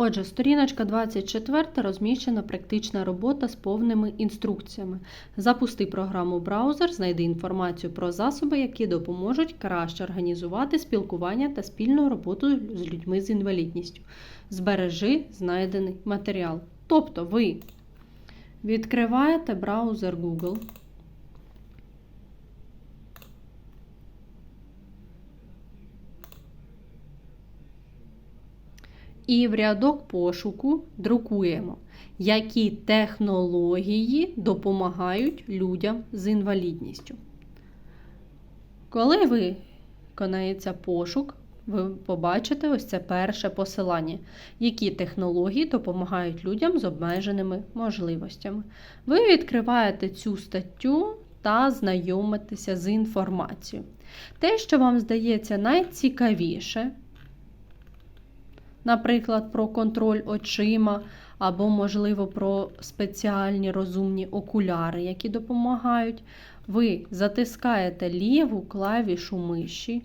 Отже, сторіночка 24 розміщена практична робота з повними інструкціями. Запусти програму браузер, знайди інформацію про засоби, які допоможуть краще організувати спілкування та спільну роботу з людьми з інвалідністю. Збережи знайдений матеріал. Тобто ви відкриваєте браузер Google. І в рядок пошуку друкуємо, які технології допомагають людям з інвалідністю. Коли виконається пошук, ви побачите ось це перше посилання, які технології допомагають людям з обмеженими можливостями. Ви відкриваєте цю статтю та знайомитеся з інформацією. Те, що вам здається найцікавіше, наприклад, про контроль очима, або, можливо, про спеціальні розумні окуляри, які допомагають. Ви затискаєте ліву клавішу миші,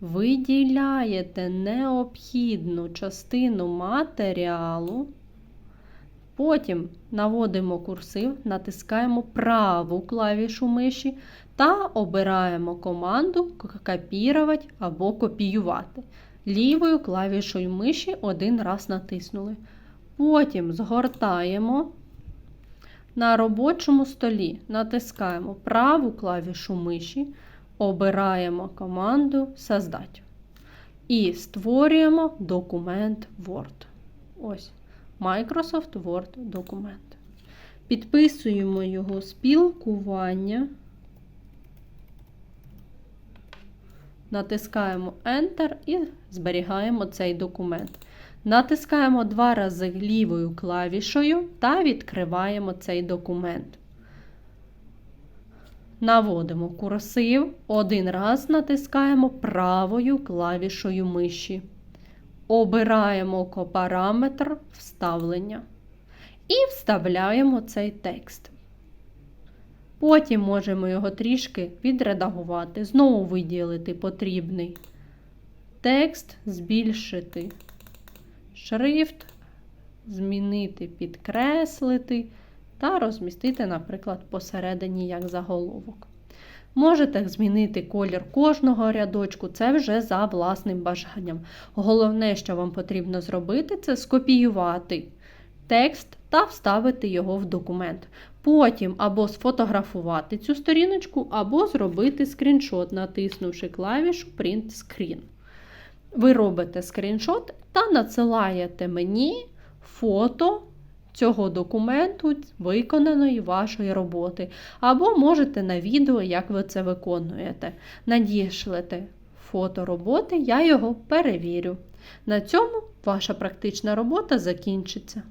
виділяєте необхідну частину матеріалу. Потім наводимо курсив, натискаємо праву клавішу миші та обираємо команду Копірувати або копіювати. Лівою клавішою миші один раз натиснули. Потім згортаємо на робочому столі, натискаємо праву клавішу миші, обираємо команду Создать. І створюємо документ Word. Ось. Microsoft Word документ. Підписуємо його спілкування. Натискаємо Enter і зберігаємо цей документ. Натискаємо два рази лівою клавішою та відкриваємо цей документ. Наводимо курсив, один раз натискаємо правою клавішою миші. Обираємо параметр вставлення і вставляємо цей текст. Потім можемо його трішки відредагувати, знову виділити потрібний текст, збільшити шрифт, змінити, підкреслити та розмістити, наприклад, посередині як заголовок. Можете змінити колір кожного рядочку, це вже за власним бажанням. Головне, що вам потрібно зробити, це скопіювати текст та вставити його в документ. Потім або сфотографувати цю сторіночку, або зробити скріншот, натиснувши клавішу Print Screen. Ви робите скріншот та надсилаєте мені фото цього документу, виконаної вашої роботи. Або можете на відео, як ви це виконуєте. Надішлете фото роботи, я його перевірю. На цьому ваша практична робота закінчиться.